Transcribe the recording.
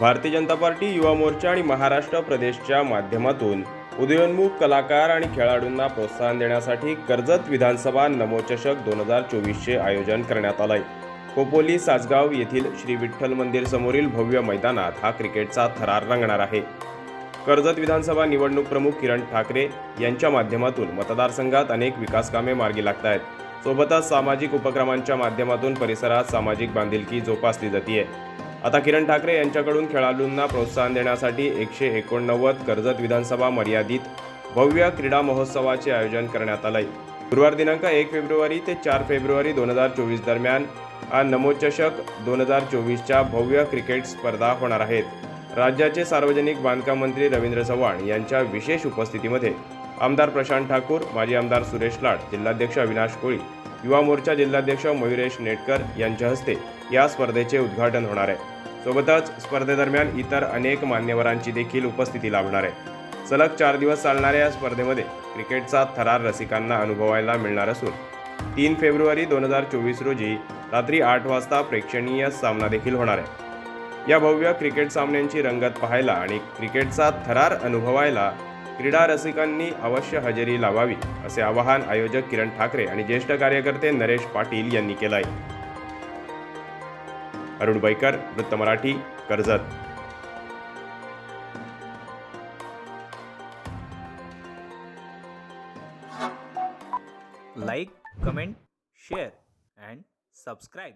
Bharatiya Janata party Yuva Morcha आणि महाराष्ट्र प्रदेशच्या माध्यमातून उदयोन्मुख कलाकार आणि खेळाडूंना प्रोत्साहन देण्यासाठी कर्जत विधानसभा नमोचषक दोन हजार चोवीसचे आयोजन करण्यात आलंय. कोपोली सासगाव येथील श्री विठ्ठल मंदिर समोरील भव्य मैदानात हा क्रिकेटचा थरार रंगणार आहे. कर्जत विधानसभा निवडणूक प्रमुख किरण ठाकरे यांच्या माध्यमातून मतदारसंघात अनेक विकासकामे मार्गी लागत आहेत सोबतच सामाजिक उपक्रमांच्या माध्यमातून परिसरात सामाजिक बांधिलकी जोपासली जाते आता किरण ठाकरे यांच्याकडून खेळाडूंना प्रोत्साहन देण्यासाठी एकशे एकोणनव्वद कर्जत विधानसभा मर्यादित भव्य क्रीडा महोत्सवाचे आयोजन करण्यात आलंय. गुरुवार दिनांक एक फेब्रुवारी ते चार फेब्रुवारी दोन हजार चोवीस दरम्यान हा नमोचषक दोन हजार चोवीसच्या भव्य क्रिकेट स्पर्धा होणार आहेत. राज्याचे सार्वजनिक बांधकाम मंत्री रवींद्र चव्हाण यांच्या विशेष उपस्थितीमध्ये आमदार प्रशांत ठाकूर माजी आमदार सुरेश लाड जिल्हाध्यक्ष अविनाश कोळी युवा मोर्चा जिल्हाध्यक्ष मयुरेश नेटकर यांच्या हस्ते या स्पर्धेचे उद्घाटन होणार आहे. सोबतच स्पर्धेदरम्यान इतर अनेक मान्यवरांची देखील उपस्थिती लाभणार आहे. सलग चार दिवस चालणाऱ्या या स्पर्धेमध्ये क्रिकेटचा थरार रसिकांना अनुभवायला मिळणार असून तीन फेब्रुवारी दोन हजार चोवीस रोजी रात्री आठ वाजता प्रेक्षणीय सामना देखील होणार आहे. या भव्य क्रिकेट सामन्यांची रंगत पाहायला आणि क्रिकेटचा थरार अनुभवायला क्रीडा रसिकांनी अवश्य हजेरी लावावी असे आवाहन आयोजक किरण ठाकरे आणि ज्येष्ठ कार्यकर्ते नरेश पाटील यांनी केलं आहे अरुण बैकर वृत्त Marathi Karjat. Like comment share and subscribe